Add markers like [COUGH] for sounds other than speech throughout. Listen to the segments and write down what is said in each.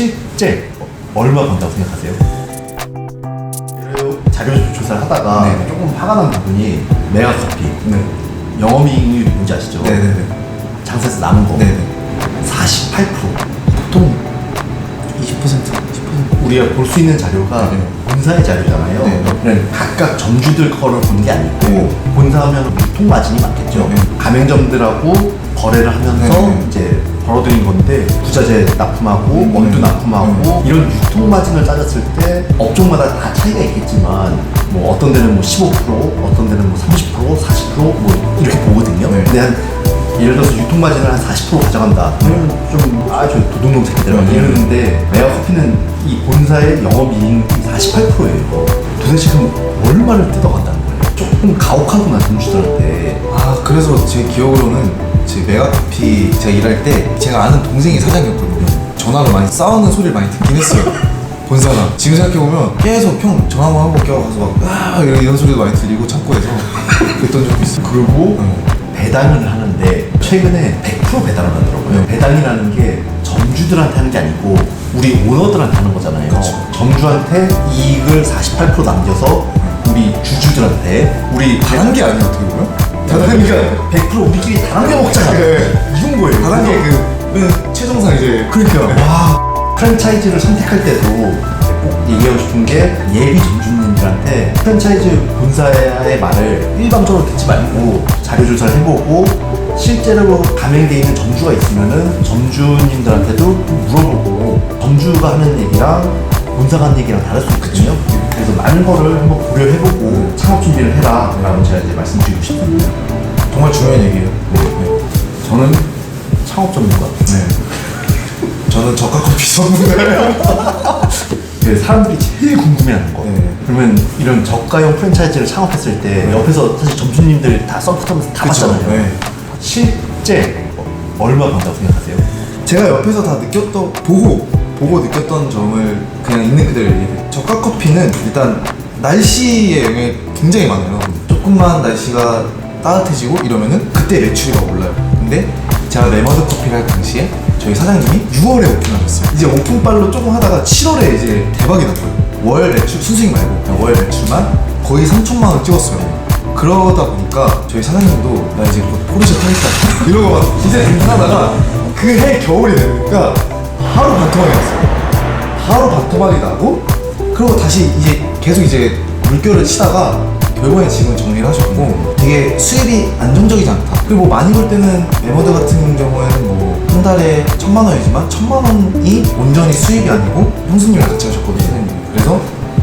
실제 얼마 번다고 생각하세요? 자료 조사를 하다가 네. 조금 화가 난 부분이 메가커피 네. 영업이익이 뭔지 아시죠? 네네네. 장사에서 남은 거 네네. 48% 보통 20% 10% 우리가 볼 수 있는 자료가 네. 본사의 자료잖아요. 네. 각각 점주들 거를 보는 게 아니고 네. 본사하면 유통 마진이 많겠죠. 네. 가맹점들하고 거래를 하면서 네. 이제 벌어들인 건데 부자재 납품하고 네. 원두 납품하고 이런 유통 마진을 따졌을 때 업종마다 다 차이가 있겠지만 뭐 어떤 데는 뭐 15% 어떤 데는 뭐 30% 40%뭐 이렇게 보거든요. 네. 근데 한 예를 들어서 유통 마진을 한 40% 가져간다. 그러면 좀아저 도둑놈 새끼들 막 네. 이러는데 메가커피는 이 본사의 영업이익이 48%예요. 도대체 그럼 얼마를 뜯어간다는 거예요? 조금 가혹하구나 점주들한테. 아 그래서 제 기억으로는 제 메가커피 제가 일할 때 제가 아는 동생이 사장이었거든요 전화로 많이 싸우는 소리를 많이 듣긴 했어요 [LAUGHS] 본사나 지금 생각해보면 계속 형 전화 한번 하고 껴가서 막 아, 이런, 이런 소리도 많이 들리고 창고에서 [LAUGHS] 그랬던 적도 있어요 그리고 네. 배당을 하는데 최근에 100% 배당을 하더라고요. 네. 배당이라는 게 점주들한테 하는 게 아니고 우리 오너들한테 하는 거잖아요. 그쵸. 점주한테 이익을 48% 남겨서 우리 주주들한테 우리 다단계 아니에요 어떻게 보면? 다단계가 100% 우리끼리 다 나눠 먹잖아. 네. 이건 거예요. 다단계 그맨 최종상 이제 그러니까 와 프랜차이즈를 선택할 때도 꼭 얘기하고 싶은 게 예비 점주님들한테 프랜차이즈 본사의 말을 일방적으로 듣지 말고 자료 조사를 해보고 실제로 가맹돼 있는 점주가 있으면은 점주님들한테도 좀 물어보고 점주가 하는 얘기랑 본사가 하는 얘기랑 다를 수 있거든요. 그래서 많은 거를 한번 고려해보고 창업 준비를 해라라고 제가 이제 말씀드리고 싶습니다. 정말 중요한 얘기예요 네. 저는 창업 전문가. 네. 저는 저가 커피 전문가예요 [LAUGHS] 그 사람들이 제일 궁금해하는 거. 네. 그러면 이런 저가형 프랜차이즈를 창업했을 때 옆에서 사실 점주님들 다 썰푸하면서 다 그쵸. 봤잖아요. 네. 실제 얼마 번다고 생각하세요? 제가 옆에서 다 느꼈던 보고 보고 느꼈던 점을 그냥 있는 그대로 얘기해요. 저가 커피는 일단 날씨의 영향이 굉장히 많아요. 조금만 날씨가 따뜻해지고 이러면은 그때 매출이 막 올라요. 근데 제가 레머드 커피를 할 당시에 저희 사장님이 6월에 오픈하셨어요. 이제 오픈빨로 조금 하다가 7월에 이제 대박이 났어요. 월 매출 순수익 말고 월 매출만 거의 3천만 원 찍었어요. 그러다 보니까 저희 사장님도 나 이제 곧 포르쉐 타겠다 이러고 막 기세 등산하다가 그 해 겨울이 되니까 하루 반토막이 났어요 하루 반토막이 나고 그리고 다시 이제 계속 이제 물결을 치다가 결국에 지금 정리를 하셨고 되게 수입이 안정적이지 않다 그리고 뭐 많이 벌 때는 메모드 같은 경우에는 뭐 한 달에 천만 원이지만 천만 원이 온전히 수입이 아니고 형수님이랑 같이 하셨거든요 사장님 그래서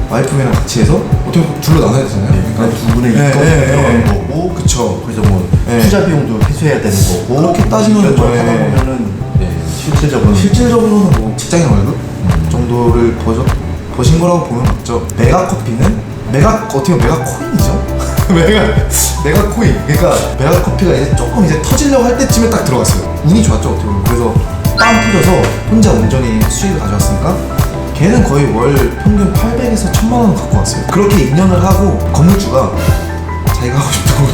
와이프랑 같이 해서 어떻게 보면 둘로 나눠야 되잖아요 그러니까 두 분의 네, 이권이 네, 들어가는 네. 거고, 그쵸. 그래서 뭐 네. 투자 비용도 회수해야 되는 거고. 그렇게 따지면 네. 하다 보면은 네, 실질적으로는 실질적으로는 뭐 직장인 월급 정도를 버저, 버신 거라고 보면 맞죠. 메가 커피는 메가 어떻게 보면 메가 코인이죠. [LAUGHS] 메가 메가 코인. 그러니까 메가 커피가 이제 조금 이제 터지려고 할 때쯤에 딱 들어갔어요. 운이 좋았죠 어떻게 보면. 그래서 빵 터져서 혼자 온전히 수익을 가져왔으니까 걔는 거의 월 평균 800에서 1000만 원 갖고 왔어요. 그렇게 2년을 하고 건물주가 자기가 하고 싶다고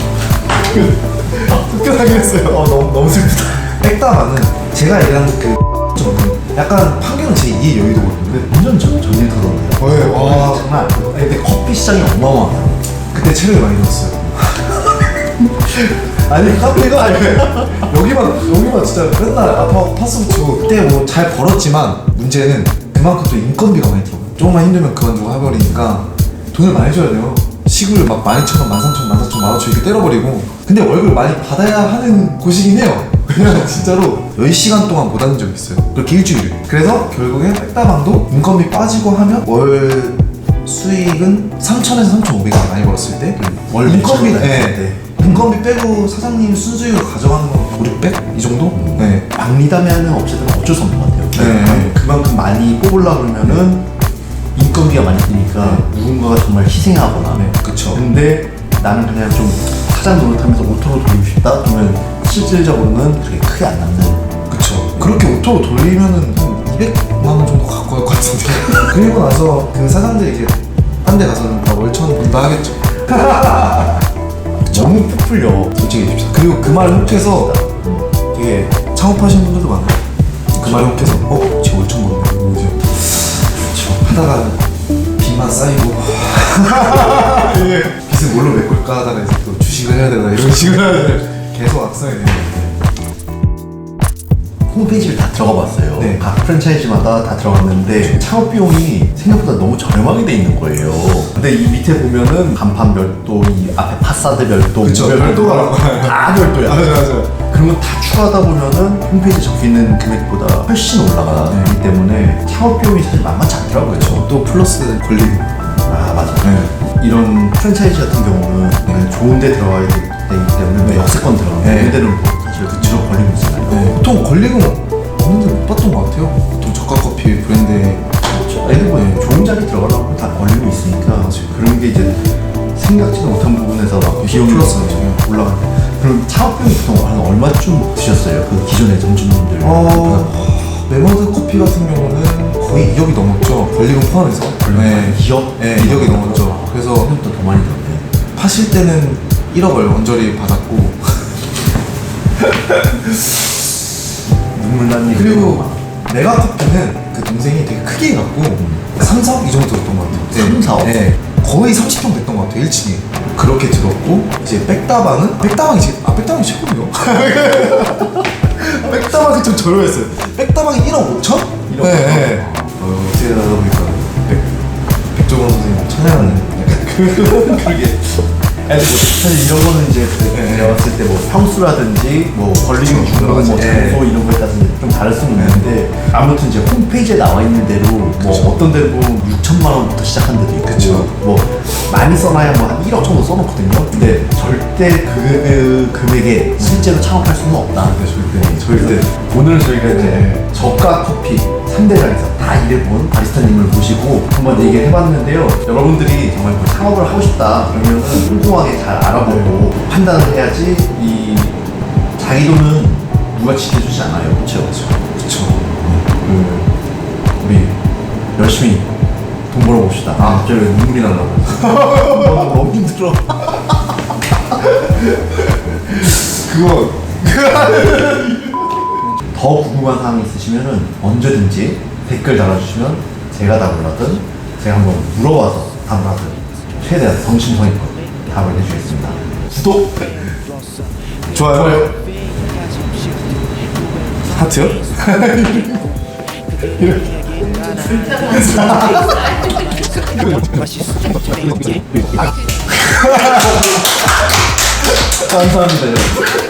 [LAUGHS] 쫓겨나긴 했어요. 어, 너무, 너무 슬프다. 백다마는 제가 얘기하는 그 점은 약간 판교는 제 2의 여의도거든요. 근데 완전 전, 전일터던데요. 네, 와. 정말. 근데 커피 시장이 어마어마하다. 그때 체력이 많이 늘었어요. [LAUGHS] 아니, 카페가 아니 여기만 여기만 진짜 맨날 아파 파스 붙이고 그때 뭐 잘 벌었지만 문제는 그만큼 또 인건비가 많이 들어가요. 조금만 힘들면 그만두고 해버리니까 돈을 많이 줘야 돼요. 시급을 막 12,000원, 13,000원, 14,000원, 15,000원 이렇게 때려버리고 근데 월급을 많이 받아야 하는 곳이긴 해요. 그냥 진짜로 10시간 동안 못 하는 적이 있어요. 그렇게 일주일을. 그래서 결국에 백다방도 인건비 빠지고 하면 월 수익은 3,000에서 3,500원 많이 벌었을 때 월 인건비, 했을 때. 인건비 빼고 사장님 순수익을 가져가는 건 5, 600? 이 정도? 네. 박리담회하는 업체들은 어쩔 수 없는 것 같아요. 네. 그만큼 많이 뽑으려고 그러면은 인건비가 많이 드니까 누군가가 정말 희생하거나. 네, 그쵸. 근데 나는 그냥 좀 사장 노릇하면서 오토로 돌리고 싶다? 그러면 실질적으로는 그렇게 크게 안 남는. 그쵸. 그렇게 오토로 돌리면은 한 200만 원 정도 갖고 갈 것 같은데. [LAUGHS] 그리고 나서 그 사장들이 이제 딴데 가서는 다 월천 본다 하겠죠. 너무 푹 풀려. 솔직히 얘기합시다. 그리고 그 말을 혹해서 되게 창업하시는 분들도 많아요. 그 말을 혹해서 어? 제 월천 버는 뭐지? 하다가 빚만 쌓이고 [LAUGHS] 이게 빚을 뭘로 메꿀까 하다가 이제 또 주식을 해야 되나 이런 식으로 계속 되는 홈페이지를 다 들어가 봤어요. 네. 각 프랜차이즈마다 다 들어갔는데 창업 비용이 생각보다 너무 저렴하게 돼 있는 거예요. 근데 이 밑에 보면은 간판 별도, 이 앞에 파사드 별도, 그쵸, 문 별도가 나와요. 다 별도야. 맞아요 맞아요 그런 거 다 추가하다 보면은 홈페이지에 적혀 있는 금액보다 훨씬 올라가기 때문에 창업 비용이 사실 만만치 않더라고요. 또 플러스 걸리고 아 맞아. 네. 이런 프랜차이즈 같은 경우는 그냥 좋은 데 들어가야 되기 때문에 역세권 들어가면 네. 데는 뭐 사실 그치로 걸리고 있잖아요. 네, 보통 걸리고 없는데 못 봤던 것 같아요 보통 저가 커피 브랜드에 그렇죠. 애들 뭐 좋은 자리 들어가려고 다 걸리고 있으니까 그런 게 이제 생각지도 못한 부분에서 막 비용이 플러스가 있잖아요. 올라가는 그럼 창업비용 보통 한 얼마쯤 드셨어요? 그 기존의 점주님들 어... 레몬드 커피 같은 경우는 거의 2억이 넘었죠 권리금 포함해서 네. 2억? 네 2억이 넘었죠 그래서 생각보다 더 많이 들었네 파실 때는 1억을 언저리 받았고. 눈물 나니 그리고 메가 커피는 그 동생이 되게 크게 해갖고 3, 4억 이 정도 들었던 것 같아요. 3, 4억? 네. 거의 30평 됐던 것 같아요 1층에. 그렇게 들었고 이제 백다방은 백다방이 제, 아 백다방이 최고네요. [LAUGHS] 백다방이 좀 저렴했어요. 백다방이 1억 5천? 1억 네, 네. 어, 어떻게 하다 보니까. 백, 백종원 선생님 찬양하는. [LAUGHS] 그러게 아니 뭐 사실 이런 거는 이제 네. 제가 봤을 때 뭐 평수라든지 뭐 걸리는 그쵸, 주로 뭐 그쵸. 장소 이런 거에 따라서 좀 다를 수는 있는데 아무튼 이제 홈페이지에 나와 있는 대로 뭐 어떤 데로 보면 6천만 원부터 시작한 데도 있고 그쵸. 뭐 많이 써놔야 뭐 한 1억 정도 써놓거든요 근데 절대 그 금액에 실제로 창업할 수는 없다 네, 절대. 절대 오늘은 저희가 이제 저가 커피 3대장에서 다 일해본 바리스타님을 모시고 한번 얘기를 해봤는데요. 여러분들이 정말 뭐 창업을 하고 싶다 그러면 꼼꼼하게 잘 알아보고 판단을 해야지 이 자기 돈은 누가 지켜주지 않아요. 그렇죠? 그쵸 그 우리 열심히 돈 벌어봅시다. 아 갑자기 왜 눈물이 나려고. [LAUGHS] 너무 힘들어. [LAUGHS] 그거 [LAUGHS] 더 궁금한 사항이 있으시면 언제든지 댓글 달아주시면 제가 답을 하든 제가 한번 물어봐서 답을 하든 최대한 성심성의껏 답을 해주겠습니다. 구독! 좋아요 하트요? [LAUGHS] 감사합니다.